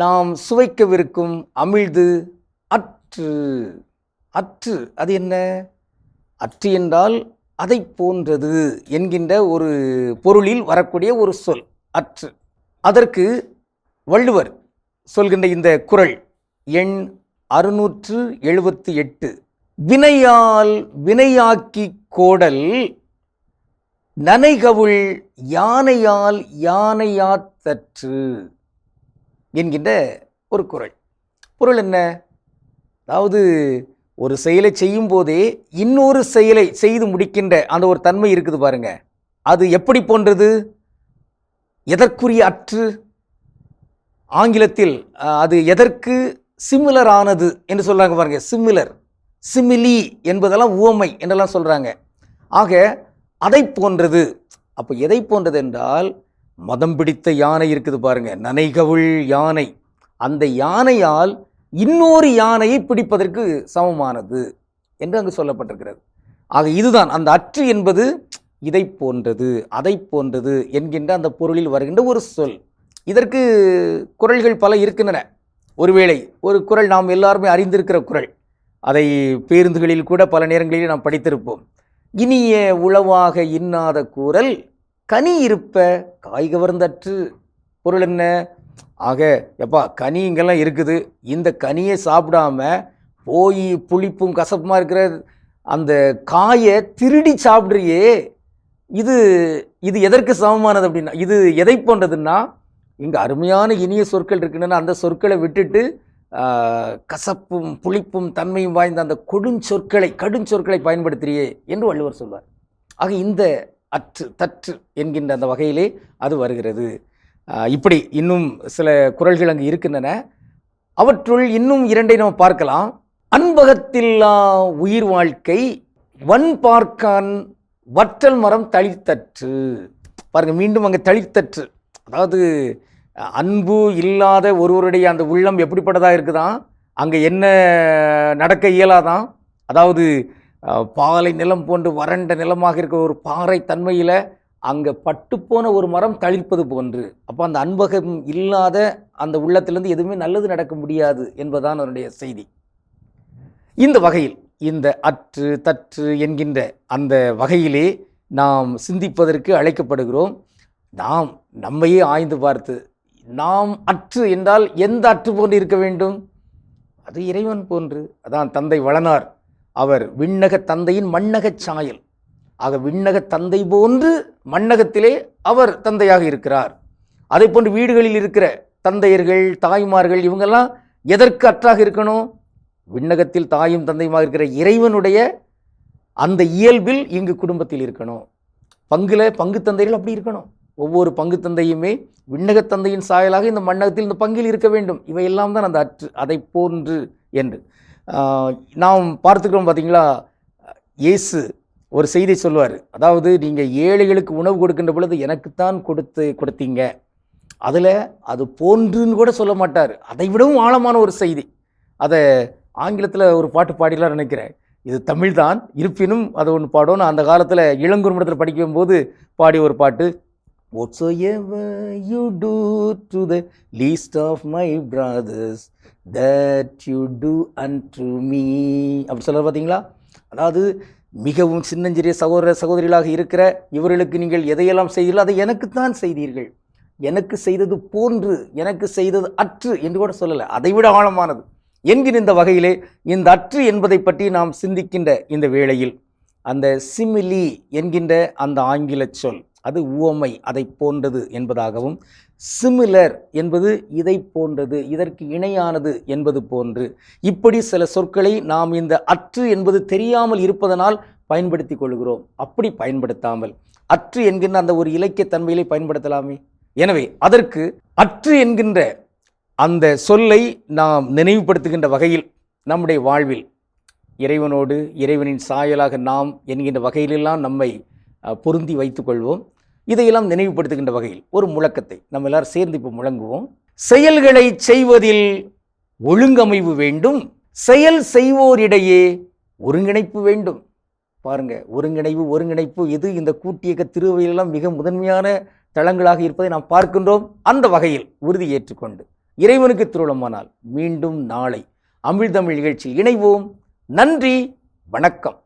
நாம் சுவைக்கவிருக்கும் அமிழ்து அற்று. அற்று அது என்ன? அற்று என்றால் அதை போன்றது என்கின்ற ஒரு பொருளில் வரக்கூடிய ஒரு சொல் அற்று. அதற்கு வள்ளுவர் சொல்கின்ற இந்த குறள் எண் அறுநூற்று எழுபத்தி எட்டு. வினையால் வினையாக்கி கோடல் நனைகவுள் யானையால் யானையாத்தற்று என்கின்ற ஒரு குரல். பொருள் என்ன? அதாவது ஒரு செயலை செய்யும் போதே இன்னொரு செயலை செய்து முடிக்கின்ற அந்த ஒரு தன்மை இருக்குது பாருங்க. அது எப்படி போன்றது? எதற்குரிய அற்று? ஆங்கிலத்தில் அது எதற்கு சிமிலர் ஆனது என்று சொல்கிறாங்க பாருங்க. சிமிலர் சிமிலி என்பதெல்லாம் உவமை என்றெல்லாம் சொல்கிறாங்க ஆக அதை போன்றது. அப்போ எதை போன்றது என்றால் மதம் பிடித்த யானை இருக்குது பாருங்க. நனைகவுள் யானை. அந்த யானையால் இன்னொரு யானையை பிடிப்பதற்கு சமமானது என்று அங்கு சொல்லப்பட்டிருக்கிறது. ஆக இதுதான். அந்த அற்று என்பது இதை போன்றது அதை போன்றது என்கின்ற அந்த பொருளில் வருகின்ற ஒரு சொல். இதற்கு குறள்கள் பல இருக்கின்றன. ஒருவேளை ஒரு குறள் நாம் எல்லாருமே அறிந்திருக்கிற குறள் அதை பேருந்துகளில் கூட பல நேரங்களில் நாம் படித்திருப்போம். இனிய உளவாக இன்னாத குரல் கனி இருப்ப காய் கவர்ந்தற்று பொருள் என்ன? ஆக எப்பா கனி இங்கெல்லாம் இருக்குது. இந்த கனியை சாப்பிடாம போய் புளிப்பும் கசப்புமா இருக்கிற அந்த காயை திருடி சாப்பிட்றியே. இது இது எதற்கு சமமானது அப்படின்னா இது எதை போன்றதுன்னா இங்கே அருமையான இனிய சொற்கள் இருக்குன்னு அந்த சொற்களை விட்டுட்டு கசப்பும் புளிப்பும் தன்மையும் வாய்ந்த அந்த கொடுஞ்சொற்களை கடுஞ்சொற்களை பயன்படுத்துறியே என்று வள்ளுவர் சொல்வார். ஆக இந்த அற்று தற்று என்கின்ற அந்த வகையிலே அது வருகிறது. இப்படி இன்னும் சில குரல்கள் அங்கு இருக்கின்றன. அவற்றுள் இன்னும் இரண்டை நாம் பார்க்கலாம். அன்பகத்தில்லா உயிர் வாழ்க்கை வன் பார்க்கான் வற்றல் மரம் தளித்தற்று பாருங்க மீண்டும் அங்கே தளித்தற்று அதாவது அன்பு இல்லாத ஒருவருடைய அந்த உள்ளம் எப்படிப்பட்டதாக இருக்குதான்? அங்கே என்ன நடக்க இயலாதான்? அதாவது பாலை நிலம் போன்று வறண்ட நிலமாக இருக்கிற ஒரு பாறை தன்மையில் அங்கே பட்டுப்போன ஒரு மரம் தளிர்ப்பது போன்று. அப்போ அந்த அன்பகம் இல்லாத அந்த உள்ளத்திலேருந்து எதுவுமே நல்லது நடக்க முடியாது என்பதுதான் அதனுடைய செய்தி. இந்த வகையில் இந்த அற்று தற்று என்கின்ற அந்த வகையிலே நாம் சிந்திப்பதற்கு அழைக்கப்படுகிறோம். நாம் நம்மையே ஆய்ந்து பார்த்து நாம் அற்று என்றால் எந்த அற்று போன்று இருக்க வேண்டும்? அது இறைவன் போன்று. அதான் தந்தை வளனார். அவர் விண்ணக தந்தையின் மண்ணகச் சாயல். ஆக விண்ணக தந்தை போன்று மண்ணகத்திலே அவர் தந்தையாக இருக்கிறார். அதே போன்று வீடுகளில் இருக்கிற தந்தையர்கள் தாய்மார்கள் இவங்கெல்லாம் எதற்கு அற்றாக இருக்கணும்? விண்ணகத்தில் தாயும் தந்தையுமாக இருக்கிற இறைவனுடைய அந்த இயல்பில் இங்கு குடும்பத்தில் இருக்கணும். பங்குல பங்கு தந்தைகள் அப்படி இருக்கணும். ஒவ்வொரு பங்கு தந்தையுமே விண்ணக தந்தையின் சாயலாக இந்த மண்ணகத்தில் இந்த பங்கில் இருக்க வேண்டும். இவையெல்லாம் தான் அந்த அற்று அதை போன்று என்று. நாம் பார்த்துக்கிறோம் பார்த்தீங்களா? இயேசு ஒரு செய்தி சொல்லுவார். அதாவது நீங்கள் ஏழைகளுக்கு உணவு கொடுக்கின்ற பொழுது எனக்குத்தான் கொடுத்து கொடுத்தீங்க. அதில் அது போன்றுன்னு கூட சொல்ல மாட்டார். அதை விடவும் ஆழமான ஒரு செய்தி. அதை ஆங்கிலத்தில் ஒரு பாட்டு பாடிலாம் நினைக்கிறேன். இது தமிழ் தான் இருப்பினும் அதை ஒன்று பாடும் நான் அந்த காலத்தில் இளங்குறுமடத்தில் படிக்கும்போது பாடிய ஒரு பாட்டு Whatsoever you do to the least of my brothers, that you do unto me. அப்படி சொல்ல பார்த்தீங்களா அதாவது மிகவும் சின்னஞ்சிறிய சகோதர சகோதரிகளாக இருக்கிற இவர்களுக்கு நீங்கள் எதையெல்லாம் செய்தீர்களோ அதை எனக்குத்தான் செய்தீர்கள். எனக்கு செய்தது போன்று எனக்கு செய்தது அற்று என்று கூட சொல்லலை. அதைவிட ஆழமானது. என்கிற இந்த வகையிலே இந்த அற்று என்பதை பற்றி நாம் சிந்திக்கின்ற இந்த வேளையில் அந்த சிமிலி என்கின்ற அந்த ஆங்கில சொல் அது உவமை அதை போன்றது என்பதாகவும் சிமிலர் என்பது இதை போன்றது இதற்கு இணையானது என்பது போன்று. இப்படி சில சொற்களை நாம் இந்த அற்று என்பது தெரியாமல் இருப்பதனால் பயன்படுத்தி கொள்கிறோம். அப்படி பயன்படுத்தாமல். அற்று என்கின்ற அந்த ஒரு இலக்கிய தன்மையிலே பயன்படுத்தலாமே. எனவே அதற்கு அற்று என்கின்ற அந்த சொல்லை நாம் நினைவுபடுத்துகின்ற வகையில் நம்முடைய வாழ்வில் இறைவனோடு இறைவனின் சாயலாக நாம் என்கின்ற வகையிலெல்லாம் நம்மை பொருந்தி வைத்துக்கொள்வோம் இதையெல்லாம் நினைவுபடுத்துகின்ற வகையில் ஒரு முழக்கத்தை நம்ம எல்லாரும் சேர்ந்து இப்போ முழங்குவோம். செயல்களை செய்வதில் ஒழுங்கமைவு வேண்டும். செயல் செய்வோரிடையே ஒருங்கிணைப்பு வேண்டும். பாருங்க ஒருங்கிணைவு ஒருங்கிணைப்பு இது இந்த கூட்டியக்க திருவையிலெல்லாம் மிக முதன்மையான தளங்களாக இருப்பதை நாம் பார்க்கின்றோம். அந்த வகையில் உறுதி ஏற்றுக்கொண்டு இறைவனுக்கு திருவிழமானால் மீண்டும் நாளை அமிழ்தமிழ் நிகழ்ச்சியில் இணைவோம். நன்றி வணக்கம்.